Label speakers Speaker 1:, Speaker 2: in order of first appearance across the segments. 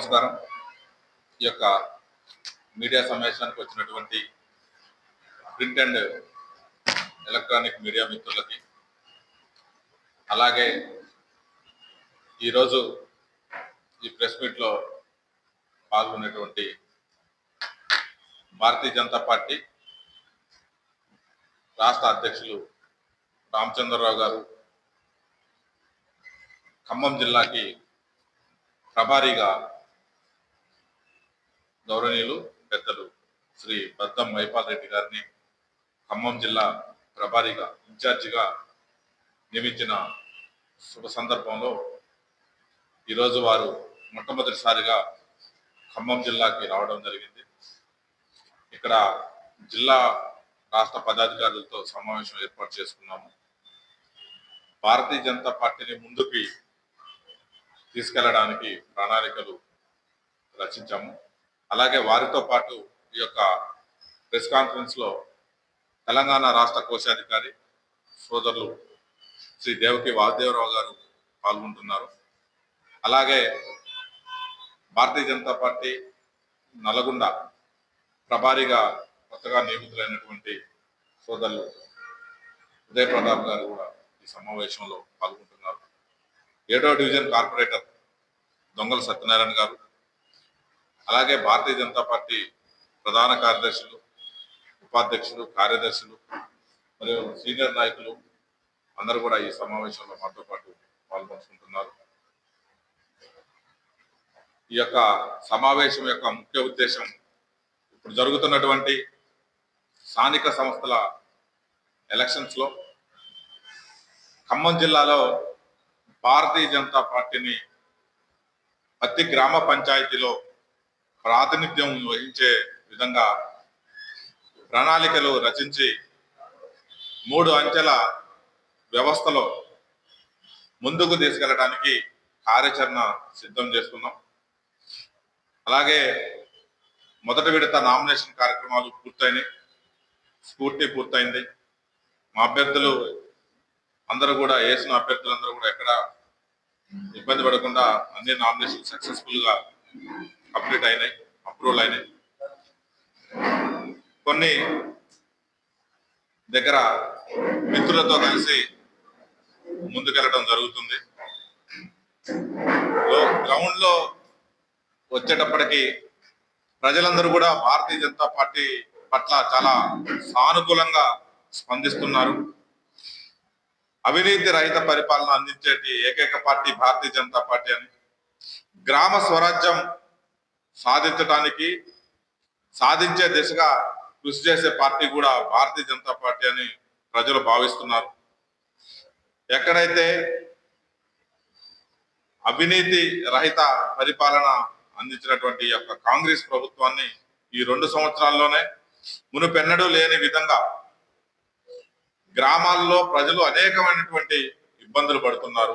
Speaker 1: నమస్కారం. ఈ యొక్క మీడియా సమావేశానికి వచ్చినటువంటి ప్రింట్ అండ్ ఎలక్ట్రానిక్ మీడియా మిత్రులకి అలాగే ఈరోజు ఈ ప్రెస్ మీట్లో పాల్గొనేటువంటి భారతీయ జనతా పార్టీ రాష్ట్ర అధ్యక్షులు రామచంద్రరావు గారు ఖమ్మం జిల్లాకి ప్రభారీగా గౌరవనీయులు పెద్దలు శ్రీ బద్దం మైపాల్ రెడ్డి గారిని ఖమ్మం జిల్లా ప్రభారిగా ఇన్ఛార్జిగా నియమించిన శుభ సందర్భంలో ఈరోజు వారు మొట్టమొదటిసారిగా ఖమ్మం జిల్లాకి రావడం జరిగింది. ఇక్కడ జిల్లా రాష్ట్ర పదాధికారులతో సమావేశం ఏర్పాటు చేసుకున్నాము. భారతీయ జనతా పార్టీని ముందుకి తీసుకెళ్ళడానికి ప్రణాళికలు రచించాము. అలాగే వారితో పాటు ఈ యొక్క ప్రెస్ కాన్ఫరెన్స్లో తెలంగాణ రాష్ట్ర కోశాధికారి సోదరులు శ్రీ దేవకి వాసుదేవరావు గారు పాల్గొంటున్నారు. అలాగే భారతీయ జనతా పార్టీ నల్గొండ ప్రభారీగా కొత్తగా నియమితులైనటువంటి సోదరులు ఉదయ ప్రతాప్ గారు కూడా ఈ సమావేశంలో పాల్గొంటున్నారు. ఏడో డివిజన్ కార్పొరేటర్ దొంగల సత్యనారాయణ గారు అలాగే భారతీయ జనతా పార్టీ ప్రధాన కార్యదర్శులు ఉపాధ్యక్షులు కార్యదర్శులు మరియు సీనియర్ నాయకులు అందరూ కూడా ఈ సమావేశంలో మాతో పాటు పాల్గొంటున్నారు ఈ యొక్క సమావేశం యొక్క ముఖ్య ఉద్దేశం ఇప్పుడు జరుగుతున్నటువంటి స్థానిక సంస్థల ఎలక్షన్స్లో ఖమ్మం జిల్లాలో భారతీయ జనతా పార్టీని ప్రతి గ్రామ పంచాయతీలో ప్రాతినిధ్యం వహించే విధంగా ప్రణాళికలు రచించి మూడు అంచెల వ్యవస్థలో ముందుకు తీసుకెళ్ళడానికి కార్యాచరణ సిద్ధం చేసుకున్నాం. అలాగే మొదటి విడత నామినేషన్ కార్యక్రమాలు పూర్తయినాయి. స్ఫూర్తి పూర్తయింది. మా అభ్యర్థులు అందరూ కూడా వేసిన అభ్యర్థులందరూ కూడా ఎక్కడ ఇబ్బంది పడకుండా అన్ని నామినేషన్ సక్సెస్ఫుల్గా కంప్లీట్ అయినాయి అప్రూవల్ అయినాయి. కొన్ని దగ్గర మిత్రులతో కలిసి ముందుకెళ్ళడం జరుగుతుంది. గ్రౌండ్లో వచ్చేటప్పటికి ప్రజలందరూ కూడా భారతీయ జనతా పార్టీ పట్ల చాలా సానుకూలంగా స్పందిస్తున్నారు. అవినీతి రహిత పరిపాలన అందించేటి ఏకైక పార్టీ భారతీయ జనతా పార్టీ అని. గ్రామ స్వరాజ్యం సాధించడానికి సాధించే దిశగా కృషి చేసే పార్టీ కూడా భారతీయ జనతా పార్టీ అని ప్రజలు భావిస్తున్నారు. ఎక్కడైతే అవినీతి రహిత పరిపాలన అందించినటువంటి యొక్క కాంగ్రెస్ ప్రభుత్వాన్ని ఈ రెండు సంవత్సరాల్లోనే మునుపెన్నడూ లేని విధంగా గ్రామాల్లో ప్రజలు అనేకమైనటువంటి ఇబ్బందులు పడుతున్నారు.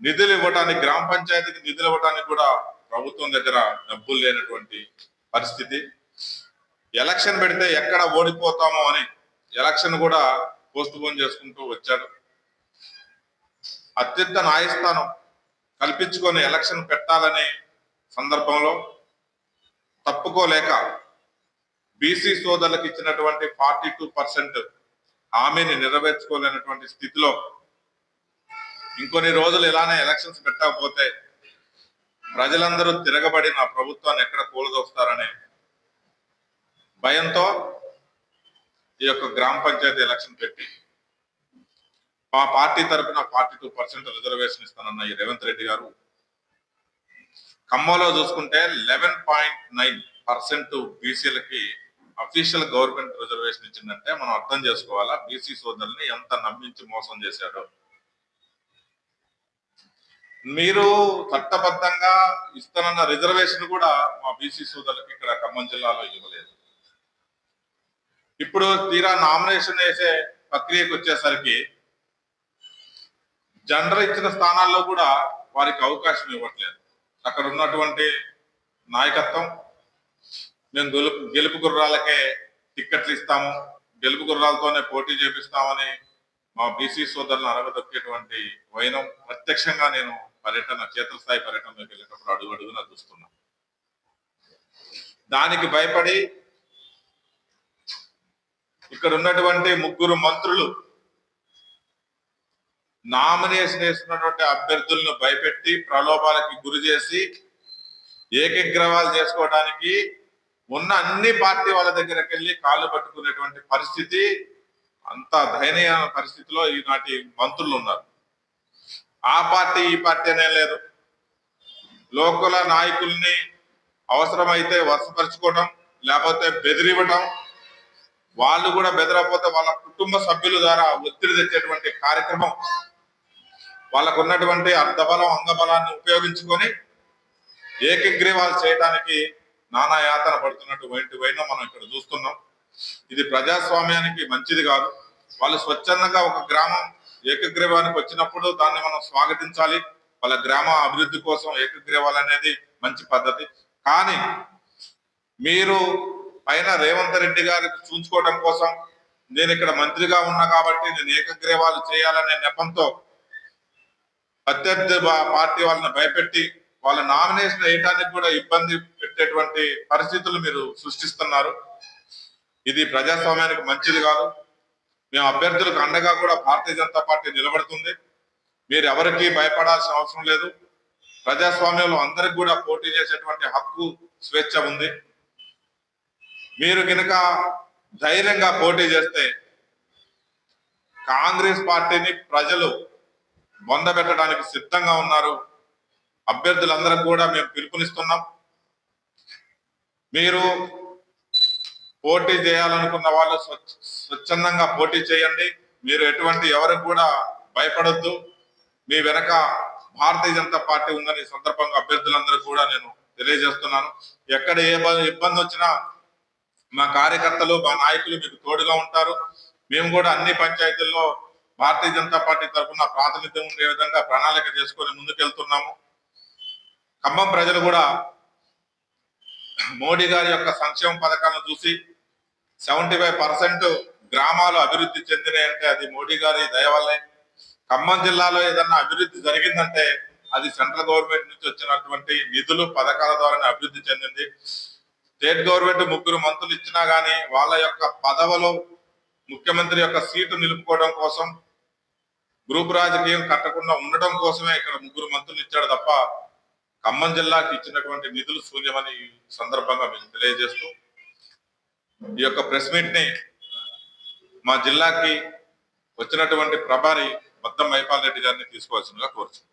Speaker 1: నిధులు ఇవ్వడానికి గ్రామ పంచాయతీకి నిధులు ఇవ్వడానికి కూడా ప్రభుత్వం దగ్గర డబ్బులు లేనటువంటి పరిస్థితి. ఎలక్షన్ పెడితే ఎక్కడ ఓడిపోతామో అని ఎలక్షన్ కూడా పోస్ట్ పోన్ చేసుకుంటూ వచ్చారు. అత్యంత న్యాయస్థానం కల్పించుకొని ఎలక్షన్ పెట్టాలనే సందర్భంలో తప్పుకోలేక బీసీ సోదరులకు ఇచ్చినటువంటి ఫార్టీ టూ పర్సెంట్ హామీని నెరవేర్చుకోలేనటువంటి స్థితిలో ఇంకొన్ని రోజులు ఇలానే ఎలక్షన్స్ పెట్టకపోతే ప్రజలందరూ తిరగబడి నా ప్రభుత్వాన్ని ఎక్కడ కూలదోస్తారనే భయంతో ఈ యొక్క గ్రామ పంచాయతీ ఎలక్షన్ పెట్టి మా పార్టీ తరఫున ఫార్టీ టూ పర్సెంట్ రిజర్వేషన్ ఇస్తానన్న ఈ రేవంత్ రెడ్డి గారు. ఖమ్మంలో చూసుకుంటే లెవెన్ పాయింట్ నైన్ పర్సెంట్ బీసీలకి అఫీషియల్ గవర్నమెంట్ రిజర్వేషన్ ఇచ్చిందంటే మనం అర్థం చేసుకోవాలా? బీసీ సోదరుల్ని ఎంత నమ్మించి మోసం చేశాడో. మీరు చట్టబద్ధంగా ఇస్తానన్న రిజర్వేషన్ కూడా మా బీసీ సోదరులకు ఇక్కడ ఖమ్మం జిల్లాలో ఇవ్వలేదు. ఇప్పుడు తీరా నామినేషన్ వేసే ప్రక్రియకు వచ్చేసరికి జనరల్ ఇచ్చిన స్థానాల్లో కూడా వారికి అవకాశం ఇవ్వట్లేదు. అక్కడ ఉన్నటువంటి నాయకత్వం మేము గెలుపు గెలుపు గుర్రాలకే టిక్కెట్లు ఇస్తాము గెలుపు గుర్రాలతోనే పోటీ చేపిస్తామని మా బీసీ సోదరులను అరగదొక్కేటువంటి వైనం ప్రత్యక్షంగా నేను పర్యటన క్షేత్రస్థాయి పర్యటనలోకి వెళ్ళేటప్పుడు అడుగు అడుగున చూస్తున్నాం. దానికి భయపడి ఇక్కడ ఉన్నటువంటి ముగ్గురు మంత్రులు నామినేషన్ వేసినటువంటి అభ్యర్థులను భయపెట్టి ప్రలోభాలకి గురి చేసి ఏకగ్రవాలు చేసుకోవడానికి ఉన్న అన్ని పార్టీ వాళ్ళ దగ్గరికి వెళ్ళి కాళ్ళు పట్టుకునేటువంటి పరిస్థితి అంత దయనీయ పరిస్థితిలో ఈనాటి మంత్రులు ఉన్నారు. ఆ పార్టీ ఈ పార్టీ అనే లేదు. లోకల నాయకుల్ని అవసరమైతే వరుసపరుచుకోవడం లేకపోతే బెదిరివ్వటం వాళ్ళు కూడా బెదరకపోతే వాళ్ళ కుటుంబ సభ్యుల ద్వారా ఒత్తిడి తెచ్చేటువంటి కార్యక్రమం వాళ్ళకు ఉన్నటువంటి అర్ధబలం అంగబలాన్ని ఉపయోగించుకొని ఏకగ్రీవాలు చేయడానికి నానా యాతన పడుతున్నటువంటి వైన మనం ఇక్కడ చూస్తున్నాం. ఇది ప్రజాస్వామ్యానికి మంచిది కాదు. వాళ్ళు స్వచ్ఛందంగా ఒక గ్రామం ఏకగ్రీవానికి వచ్చినప్పుడు దాన్ని మనం స్వాగతించాలి. వాళ్ళ గ్రామ అభివృద్ధి కోసం ఏకగ్రీవాలు అనేది మంచి పద్ధతి. కానీ మీరు పైన రేవంత్ రెడ్డి గారికి చూంచుకోవడం కోసం నేను ఇక్కడ మంత్రిగా ఉన్నా కాబట్టి నేను ఏకగ్రీవాలు చేయాలనే నెపంతో ప్రత్యర్థి పార్టీ వాళ్ళని భయపెట్టి వాళ్ళ నామినేషన్ వేయటానికి కూడా ఇబ్బంది పెట్టేటువంటి పరిస్థితులు మీరు సృష్టిస్తున్నారు. ఇది ప్రజాస్వామ్యానికి మంచిది కాదు. మేము అభ్యర్థులకు అండగా కూడా భారతీయ జనతా పార్టీ నిలబడుతుంది. మీరు ఎవరికి భయపడాల్సిన అవసరం లేదు. ప్రజాస్వామ్యంలో అందరికి కూడా పోటీ చేసేటువంటి హక్కు స్వేచ్ఛ ఉంది. మీరు కనుక ధైర్యంగా పోటీ చేస్తే కాంగ్రెస్ పార్టీని ప్రజలు బొందబెట్టడానికి సిద్ధంగా ఉన్నారు. అభ్యర్థులందరికి కూడా మేము పిలుపునిస్తున్నాం. మీరు పోటీ చేయాలనుకున్న వాళ్ళు స్వచ్ఛందంగా పోటీ చేయండి. మీరు ఎటువంటి ఎవరికి కూడా భయపడద్దు. మీ వెనక భారతీయ జనతా పార్టీ ఉందని సందర్భంగా అభ్యర్థులందరూ కూడా నేను తెలియజేస్తున్నాను. ఎక్కడ ఏ ఇబ్బంది వచ్చినా మా కార్యకర్తలు మా నాయకులు మీకు తోడుగా ఉంటారు. మేము కూడా అన్ని పంచాయతీల్లో భారతీయ జనతా పార్టీ తరఫున ప్రాతినిధ్యం ఉండే విధంగా ప్రణాళిక చేసుకొని ముందుకెళ్తున్నాము. ఖమ్మం ప్రజలు కూడా మోడీ గారి యొక్క సంక్షేమ పథకాలను చూసి సెవెంటీ ఫైవ్ పర్సెంట్ గ్రామాలు అభివృద్ధి చెందినాయంటే అది మోడీ గారి దయ వల్లే. ఖమ్మం జిల్లాలో ఏదన్నా అభివృద్ధి జరిగిందంటే అది సెంట్రల్ గవర్నమెంట్ నుంచి వచ్చినటువంటి నిధులు పథకాల ద్వారానే అభివృద్ధి చెందింది. స్టేట్ గవర్నమెంట్ ముగ్గురు మంత్రులు ఇచ్చినా గానీ వాళ్ళ యొక్క పదవులు ముఖ్యమంత్రి యొక్క సీటు నిలుపుకోవడం కోసం గ్రూప్ రాజకీయం కట్టకుండా ఉండడం కోసమే ఇక్కడ ముగ్గురు మంత్రులు ఇచ్చాడు తప్ప ఖమ్మం జిల్లాకి ఇచ్చినటువంటి నిధులు శూన్యమని ఈ సందర్భంగా మేము తెలియజేస్తూ ఈ యొక్క ప్రెస్ మీట్ని మా జిల్లాకి వచ్చినటువంటి ప్రభారి మొత్తం మైపాల్ రెడ్డి గారిని తీసుకోవాల్సిందిగా కోరుచున్నాను